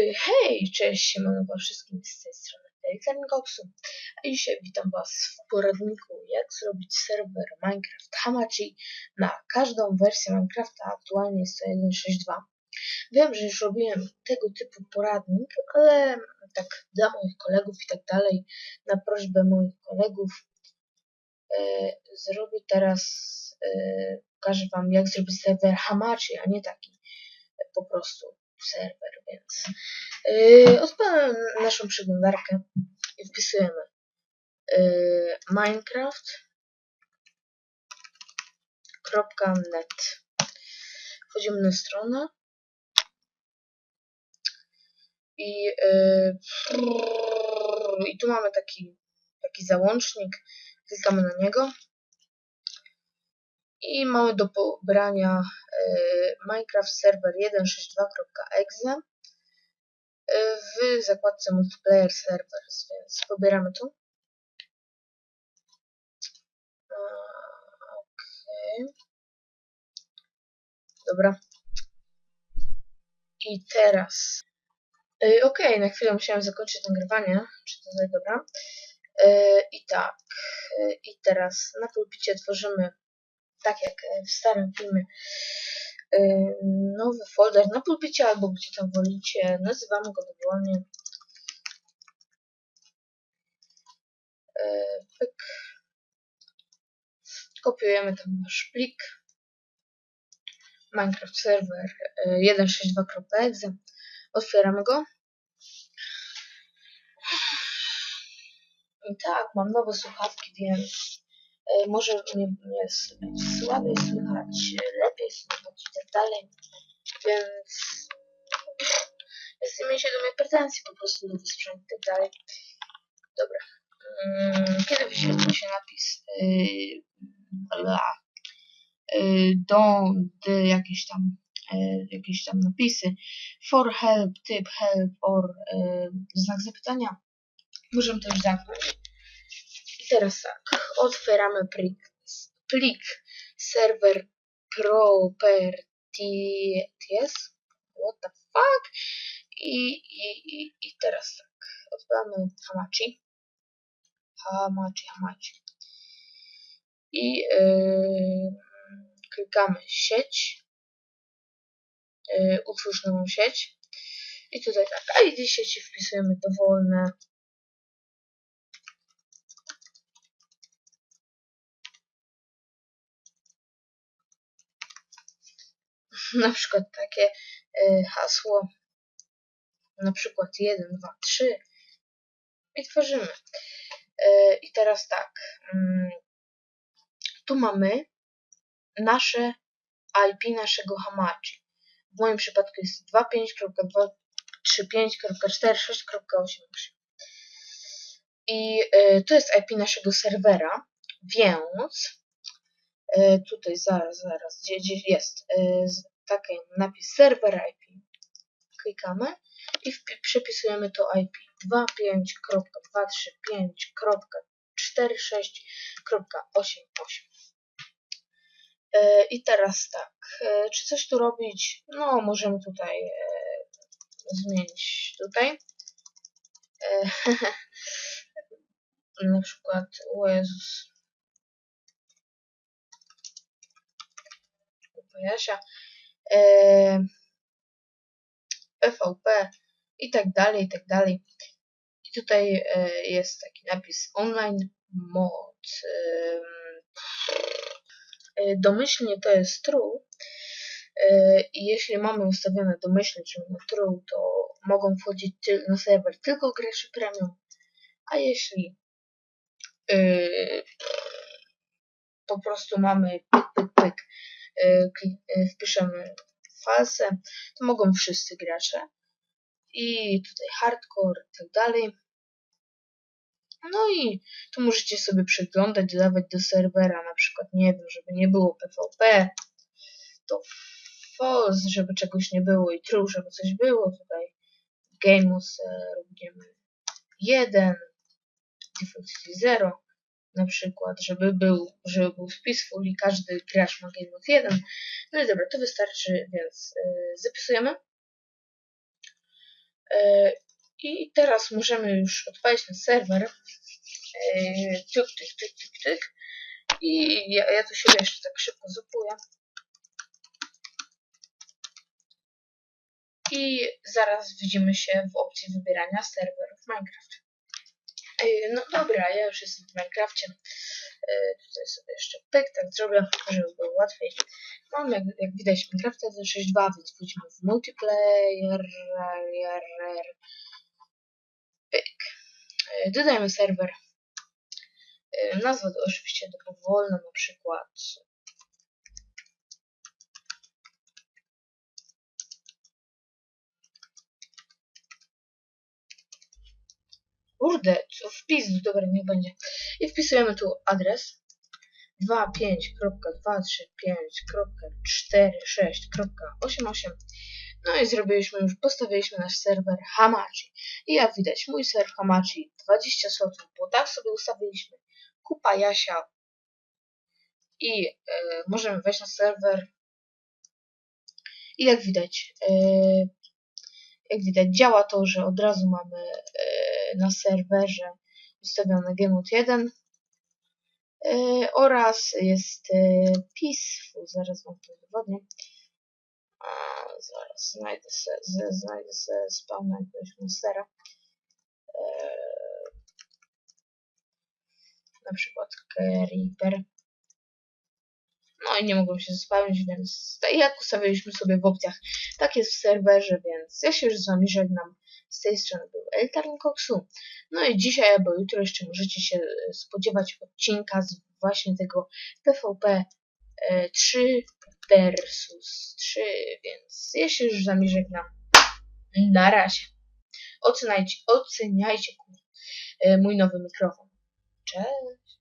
Y, Hej, cześć, siemano wszystkim z tej strony Felix Goksu. A dzisiaj witam was w poradniku jak zrobić serwer Minecraft Hamachi na każdą wersję Minecrafta, aktualnie jest to 1.6.2. Wiem, że już robiłem tego typu poradnik, ale tak dla moich kolegów i tak dalej, na prośbę moich kolegów e, zrobię teraz, e, pokażę wam jak zrobić serwer Hamachi, a nie taki po prostu serwer, więc yy, naszą przeglądarkę i wpisujemy yy, minecraft.net wchodzimy na stronę i, yy, i tu mamy taki, taki załącznik, klikamy na niego i mamy do pobrania y, Minecraft Server 162.exe y, w zakładce Multiplayer Servers, więc pobieramy tu. Okay. Dobra. I teraz. Y, ok, na chwilę musiałem zakończyć nagrywanie. Czy to tutaj dobra? I tak. I teraz na pulpicie tworzymy tak jak e, w starym filmie, e, nowy folder na pulpicie albo gdzie tam wolicie. Nazywamy go dowolnie. E, pyk. Kopiujemy tam nasz plik. Minecraft Server 162.exe. Otwieramy go. I tak, mam nowe słuchawki, więc E, może mnie, mnie słabiej słychać, lepiej słychać i tak dalej, więc jest mieć do mnie pretensji po prostu do sprzęt i tak dalej. Dobra. Mm, kiedy wyświetli się napis yy, yy, don't, jakieś tam yy, jakieś tam napisy for help, typ help or yy, znak zapytania możemy już zamknąć teraz tak, otwieramy plik, plik server properties, what the fuck, i, i, i, i teraz tak, odpalamy Hamachi, Hamachi, Hamachi. I yy, klikamy sieć, yy, utwórz nową sieć. I tutaj tak, ID sieci wpisujemy dowolne na przykład takie e, hasło, na przykład 1, 2, 3 i tworzymy. E, I teraz tak, mm, tu mamy nasze IP naszego Hamachi. W moim przypadku jest 2.5.235.46.8 i e, to jest IP naszego serwera, więc tutaj zaraz, zaraz, gdzie, gdzie jest taki napis server IP. Klikamy i przepisujemy to IP 25.235.46.88. E, I teraz tak, e, czy coś tu robić? No, możemy tutaj e, zmienić tutaj. Na przykład, o Jezus, PvP i tak dalej, i tak dalej. I tutaj e, jest taki napis online mod. E, domyślnie to jest true. E, I jeśli mamy ustawione domyślnie, czyli na true, to mogą wchodzić na serwer tylko gracze premium. A jeśli po prostu mamy pyk, pyk, pyk, wpiszemy falsę, to mogą wszyscy gracze. I tutaj hardcore i tak dalej. No i tu możecie sobie przeglądać, dodawać do serwera, na przykład, nie wiem, żeby nie było PvP, to false, żeby czegoś nie było i true, żeby coś było. Tutaj gameus robimy 1, difficulty 0 na przykład, żeby był, żeby był peaceful i każdy gracz ma game of 1. No i dobra, to wystarczy, więc yy, zapisujemy. E, I teraz możemy już odpalić na serwer. E, Tyk, tyk, tyk, tyk, tyk. I ja, ja tu siebie jeszcze tak szybko zupuję. I zaraz widzimy się w opcji wybierania serwerów Minecraft. No dobra, ja już jestem w Minecrafcie. E, Tutaj sobie jeszcze pyk, tak zrobię, żeby było łatwiej. Mam jak, jak widać Minecraft 1.6.2, więc pójdziemy w multiplayer. rer, rer. Pyk. E, Dodajmy serwer. E, Nazwę to oczywiście dowolna, na przykład Kurde, wpis, dobra, niech będzie. I wpisujemy tu adres 25.235.46.88 No i zrobiliśmy już, postawiliśmy nasz serwer Hamachi. I jak widać, mój serwer Hamachi 20 slotów, bo tak sobie ustawiliśmy. Kupa Jasia. I e, możemy wejść na serwer. I jak widać, e, jak widać działa to, że od razu mamy e, na serwerze ustawiony Gamemode 1 e, oraz jest e, Peaceful, zaraz wam to udowodnię. A, zaraz znajdę se, z, znajdę se spawna jakiegoś monstera. E, na przykład Creeper. No i nie mogłem się spełnić, więc jak ustawiliśmy sobie w opcjach, tak jest w serwerze, więc ja się już z wami żegnam. Z tej strony był Eltarn Koksu. No i dzisiaj albo jutro jeszcze możecie się e, spodziewać odcinka z właśnie tego PvP e, 3 versus 3, więc ja się już z wami żegnam. Na razie. Oceniajcie, oceniajcie e, mój nowy mikrofon. Cześć.